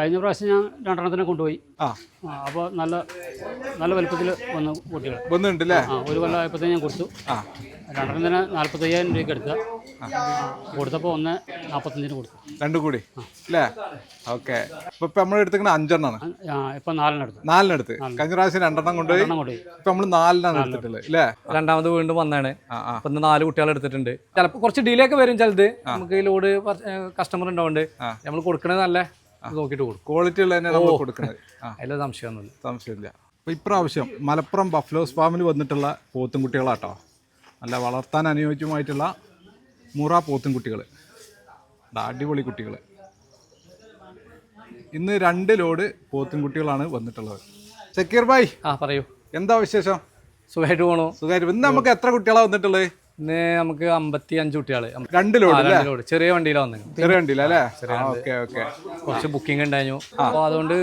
കഴിഞ്ഞ പ്രാവശ്യം ഞാൻ രണ്ടെണ്ണത്തിനെ കൊണ്ടുപോയി. ആ. അപ്പോൾ നല്ല നല്ല വലുപ്പത്തിൽ വന്ന കുട്ടികൾ വന്നിട്ടുണ്ട് അല്ലേ ആ ഒരു കൊല്ലം ആയപ്പോഴത്തേക്ക് ഞാൻ കൊടുത്തു. ആ. രണ്ടെണ്ണത്തിന് നാൽപ്പത്തയ്യായിരം രൂപയ്ക്ക് എടുത്ത. കൊടുത്തപ്പോൾ ഒന്ന് നാൽപ്പത്തഞ്ചിന് കൊടുത്തു. രണ്ടും കൂടി. അല്ലേ ഓക്കെ. ഇപ്പൊ നമ്മൾ എടുത്തിരിക്കണ അഞ്ചെണ്ണാണ്. ആ ഇപ്പം നാലെണ്ണം എടുത്തു. നാലിനെടുത്ത് കഴിഞ്ഞ പ്രാവശ്യം രണ്ടെണ്ണം കൊണ്ടുപോയി. കൊണ്ടുപോയി. ഇപ്പൊ നമ്മൾ നാലിനാണ് എടുത്തിട്ടുള്ളത് അല്ലേ രണ്ടാമത് വീണ്ടും വന്നാണ് അപ്പൊ ഇന്ന് നാല് കുട്ടികൾ എടുത്തിട്ടുണ്ട്. ചിലപ്പോൾ കുറച്ച് ഡിലേ ഒക്കെ വരും ചിലത്. നമുക്ക് ഈ ലോഡ് കസ്റ്റമർ ഉണ്ടാവുണ്ട്. ആ. നമ്മൾ കൊടുക്കണത് നല്ല നോക്കിയിട്ട് കൊടുക്കും. ക്വാളിറ്റി ഉള്ള തന്നെ നമ്മൾ കൊടുക്കുന്നത് അതിൽ സംശയമൊന്നുമില്ല. സംശയമില്ല. അപ്പോൾ ഇപ്രാവശ്യം മലപ്പുറം ബഫ്ലോസ് ഫാമിൽ വന്നിട്ടുള്ള പോത്തും കുട്ടികളാട്ടോ നല്ല വളർത്താൻ അനുയോജ്യമായിട്ടുള്ള മുറ പോത്തും കുട്ടികൾ അടിപൊളി കുട്ടികൾ ഇന്ന് രണ്ട് ലോഡ് പോത്തും കുട്ടികളാണ് വന്നിട്ടുള്ളത്. സക്കീർ ഭായ് ആ പറയൂ. എന്താ വിശേഷം? സുഖമായിട്ട് പോകണോ സുഖമായിട്ട് ഇന്ന് നമുക്ക് എത്ര കുട്ടികളാണ് വന്നിട്ടുള്ളത്? ഇന്ന് നമുക്ക് അമ്പത്തി അഞ്ച് കുട്ടികൾ രണ്ട് ലോഡ് അല്ലേ? ചെറിയ വണ്ടിയിലാണ് വന്നത് ചെറിയ വണ്ടിയിലല്ലേ ഓക്കെ ഓക്കെ. കുറച്ച് ബുക്കിംഗ് ഉണ്ടായിരുന്നു. അപ്പോൾ അതുകൊണ്ട്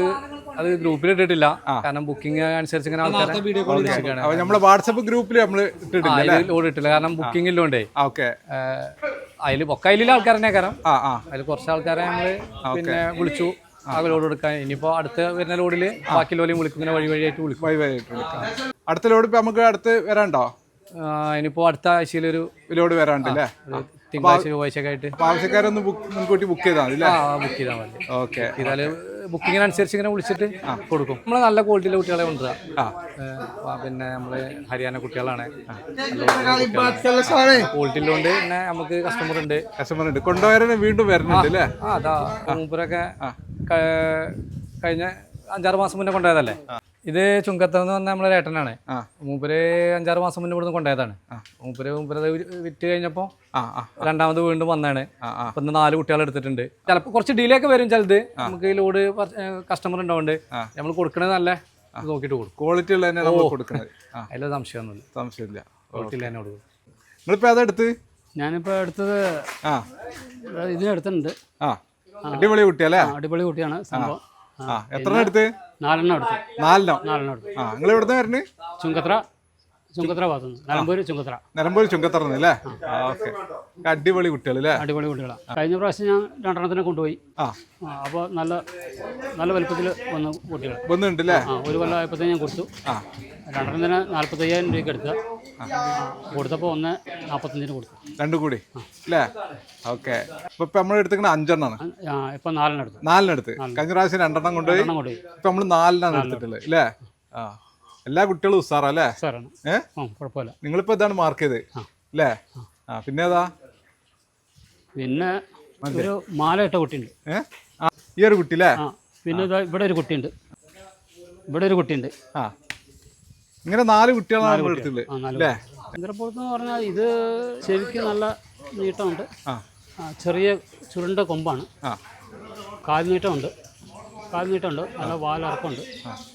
അത് ഗ്രൂപ്പിൽ ഇട്ടിട്ടില്ല. കാരണം ബുക്കിംഗ് അനുസരിച്ച് ഇങ്ങനെ ആൾക്കാരെ നമ്മുടെ വാട്സപ്പ് ഗ്രൂപ്പിൽ നമ്മൾ ഇട്ടിട്ടില്ല അതിൽ ലോഡ് ഇട്ടില്ല. കാരണം ബുക്കിംഗ് ഇല്ലോണ്ടേ. ഓക്കെ. അതിൽ ഒക്കെ അതിലുള്ള ആൾക്കാരനെ കാരണം അതിൽ കുറച്ച് ആൾക്കാരെ ഞങ്ങൾ പിന്നെ വിളിച്ചു. ആ. ലോഡ് കൊടുക്കാൻ ഇനിയിപ്പോ അടുത്ത വരുന്ന ലോഡിൽ ബാക്കി ലോലിയും വിളിക്കും. ഇങ്ങനെ വഴി വഴിയായിട്ട് വിളിക്കും. വഴി വഴിയായിട്ട് വിളിക്കാം. അടുത്ത ലോഡ് ഇപ്പൊ നമുക്ക് അടുത്ത് വരാണ്ടോ ഇനിയിപ്പോ അടുത്ത ആഴ്ചയിലൊരു ലോഡ് വരാണ്ടല്ലേ ഒരു തിങ്കളാഴ്ച ചൊവ്വാഴ്ച ഒക്കെ ആയിട്ട് ആവശ്യക്കാരൊന്ന് മുൻകൂട്ടി ബുക്ക് ചെയ്താൽ മതി അല്ലേ? ആ ബുക്ക് ചെയ്താൽ മതി. ഓക്കെ. ബുക്കിങ്ങിന് ബുക്കിങ്ങിനനുസരിച്ച് ഇങ്ങനെ വിളിച്ചിട്ട് കൊടുക്കും. നമ്മൾ നല്ല ക്വാളിറ്റിയിലെ കുട്ടികളെ കൊണ്ടുവരാം. പിന്നെ നമ്മൾ ഹരിയാന കുട്ടികളാണ്. ക്വാളിറ്റിയിലുണ്ട് പിന്നെ നമുക്ക് കസ്റ്റമർ ഉണ്ട്. കസ്റ്റമർ ഉണ്ട്. കൊണ്ടുവരാൻ വീണ്ടും വരുന്നുണ്ട് അല്ലേ? ആ അതാ. മൂപ്പരൊക്കെ കഴിഞ്ഞ അഞ്ചാറ് മാസം മുന്നേ കൊണ്ടുപോയതല്ലേ? ഇത് ചുങ്കത്തെന്ന് പറഞ്ഞ നമ്മളെ ഏട്ടനാണ്. ആ. മൂപ്പര് അഞ്ചാറ് മാസം മുന്നേ ഇവിടുന്ന് കൊണ്ടുപോയതാണ്. മൂപ്പര് മൂപ്പരത് വിറ്റ് കഴിഞ്ഞപ്പോ ആ ആ രണ്ടാമത് വീണ്ടും വന്നാണ്. അപ്പൊ ഇന്ന് നാല് കുട്ടികൾ എടുത്തിട്ടുണ്ട്. ചിലപ്പോൾ കുറച്ച് ഡിലേ ഒക്കെ വരും ചിലത്. നമുക്ക് ഈ ലോഡ് കസ്റ്റമർ ഉണ്ടാവുണ്ട് നമ്മൾ കൊടുക്കണത് നല്ല നോക്കിട്ട് കൊടുക്കും. ക്വാളിറ്റി ഉള്ള തന്നെ നമ്മൾ കൊടുക്കുന്നത് അതിൽ അതിൽ സംശയമൊന്നുമില്ല. സംശയമില്ല. ക്വാളിറ്റിയിൽ തന്നെ കൊടുക്കും. നിങ്ങളിപ്പോ അതെടുത്ത് ഞാനിപ്പോ എടുത്തത് ആ. ഇതിനെടുത്തിട്ടുണ്ട് ആ. അടിപൊളി കുട്ടിയല്ലേ? അടിപൊളി കുട്ടിയാണ് സംഭവം. ആ. എത്ര എടുത്ത്? നാലെണ്ണം എടുത്തു. നാലെണ്ണം. നാലെണ്ണം എടുത്തു. ആ നിങ്ങൾ എവിടുന്ന് വരണേ? ചുങ്കത്ര ചുങ്കത്ര ഭാഗത്തുനിന്ന് നിലമ്പൂർ ചുങ്കത്ര നിലമ്പൂർ ചുങ്കത്ര അല്ലേ ഓക്കെ അടിപൊളി കുട്ടികൾ അല്ലേ അടിപൊളി കുട്ടികളാണ് കഴിഞ്ഞ പ്രാവശ്യം ഞാൻ രണ്ടെണ്ണത്തിനെ കൊണ്ടുപോയി അപ്പോൾ നല്ല നല്ല വലുപ്പത്തിൽ വന്ന കുട്ടികൾ വന്നിട്ടുണ്ട് അല്ലേ ഒരു കൊല്ലം ആയപ്പോഴത്തേക്ക് ഞാൻ കൊടുത്തു രണ്ടെണ്ണത്തിന് നാൽപ്പത്തയ്യായിരം രൂപയ്ക്ക് എടുത്ത കൊടുത്തപ്പോൾ ഒന്ന് നാൽപ്പത്തഞ്ചിന് കൊടുത്തു രണ്ടും കൂടി അല്ലേ ഓക്കെ ഇപ്പൊ നമ്മൾ എടുത്തിരിക്കുന്നത് അഞ്ചെണ്ണാണ് ഇപ്പം നാലെണ്ണം എടുത്തു നാലിനെടുത്ത് കഴിഞ്ഞ പ്രാവശ്യം രണ്ടെണ്ണം കൊണ്ടുപോയി കൊണ്ടുപോയി ഇപ്പൊ നമ്മൾ നാലിനാണ് എടുത്തിട്ടുള്ളത് അല്ലേ ആ എല്ലാ കുട്ടികളും ഉസാറാ അല്ലേ കുഴപ്പമില്ല. നിങ്ങളിപ്പോ ഇതാണ് മാർക്ക് ചെയ്ത്? അല്ലേ ആ പിന്നെ ഏതാ പിന്നെ ഒരു മാല ഇട്ട കുട്ടിയുണ്ട്. ഈ ഒരു കുട്ടി അല്ലേ പിന്നെ ഇവിടെ ഒരു കുട്ടിയുണ്ട്. ഇവിടെ ഒരു കുട്ടിയുണ്ട്. ആ. ഇങ്ങനെ നാല് കുട്ടികളാണ് അല്ലേ ചന്ദ്രപ്പുറത്ത് എന്ന് പറഞ്ഞാൽ ഇത് ചെവിക്ക് നല്ല നീട്ടമുണ്ട്. ചെറിയ ചുരുണ്ട കൊമ്പാണ്. കാൽ നീട്ടമുണ്ട്. കാൽ നല്ല വാലിറക്കമുണ്ട്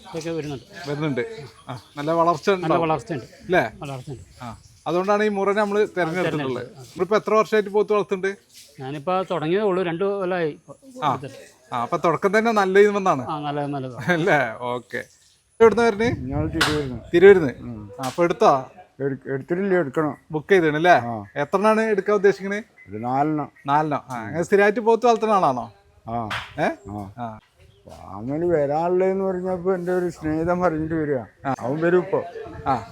ഇതൊക്കെ വരുന്നുണ്ട്. വരുന്നുണ്ട്. ആ നല്ല വളർച്ച നല്ല വളർച്ചയുണ്ട്. അല്ലേ വളർച്ചയുണ്ട്. ആ അതുകൊണ്ടാണ് ഈ മുറനെ നമ്മൾ തിരഞ്ഞെടുത്തിട്ടുള്ളത്. നമ്മളിപ്പോ എത്ര വർഷമായിട്ട് പോത്ത് വളർത്തുന്നുണ്ട്? ഞാനിപ്പോൾ തുടങ്ങിയതേ ഉള്ളൂ. രണ്ട് കൊല്ലമായി ഇപ്പൊ ആ അപ്പൊ തുടക്കം തന്നെ നല്ല ഇതുമെന്നാണ് ആ നല്ല നല്ലത്. അല്ലേ ഓക്കെ. എവിടുന്ന വരുന്നത് ഞാൻ തിരുവരുന്നു തിരുവരുന്ന് ആ അപ്പൊ എടുത്തോ? എടുത്തിട്ടില്ല എടുക്കണം. ബുക്ക് ചെയ്തിട്ടുണ്ട് അല്ലേ എത്രണ്ണാണ് എടുക്കാൻ ഉദ്ദേശിക്കുന്നത് നാലെണ്ണം. നാലെണ്ണം. ആ അങ്ങനെ സ്ഥിരമായിട്ട് പോത്ത് വളർത്തുന്ന ആളാണോ? ആ. ഏ? ആ. ഫാമിലി വരാനുള്ളതെന്ന് പറഞ്ഞപ്പോ എന്റെ ഒരു സ്നേഹിതം പറഞ്ഞിട്ട് വരിക. അവൻ വരും ഇപ്പൊ. ആ.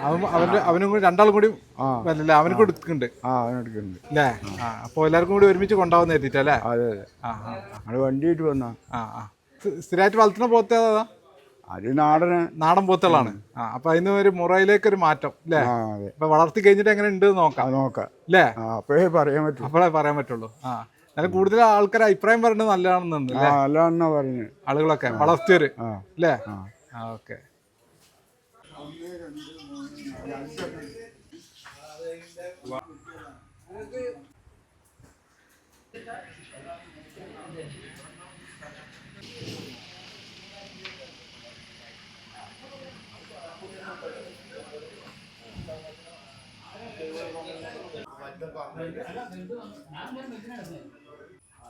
അവൻ അവന്റെ അവനും കൂടി രണ്ടാളും കൂടി ആ. വരല്ലേ? അവനും കൂടി എടുക്കുന്നുണ്ട്. ആ അവൻ എടുക്കുന്നുണ്ട്. അല്ലേ ആ അപ്പോൾ എല്ലാവർക്കും കൂടി ഒരുമിച്ച് കൊണ്ടാവുന്ന എത്തിയിട്ടല്ലേ അതെ അതെ. ആ ആ. അത് വണ്ടിയായിട്ട് വന്നാ. ആ ആ. സ്ഥി- സ്ഥിരമായിട്ട് വളർത്തുന്ന പോത്തേതാ അത് നാടന്. നാടൻ പോത്തുകളാണ്. ആ അപ്പൊ അതിന് ഒരു മുറയിലേക്ക് ഒരു മാറ്റം അല്ലേ ആ അതെ. അപ്പൊ വളർത്തി കഴിഞ്ഞിട്ട് എങ്ങനെ ഉണ്ട് നോക്കാം. അത് നോക്കാം. അല്ലേ ആ അപ്പോഴേ പറയാൻ പറ്റും. അപ്പോഴേ പറയാൻ പറ്റുള്ളൂ. ആ. അത് കൂടുതൽ ആൾക്കാർ അഭിപ്രായം പറയുന്നത് നല്ലതാണെന്നുണ്ട് നല്ലതാണെന്നാ പറഞ്ഞു ആളുകളൊക്കെ വളർത്തിയവര് അല്ലേ? ഓക്കെ. അല്ല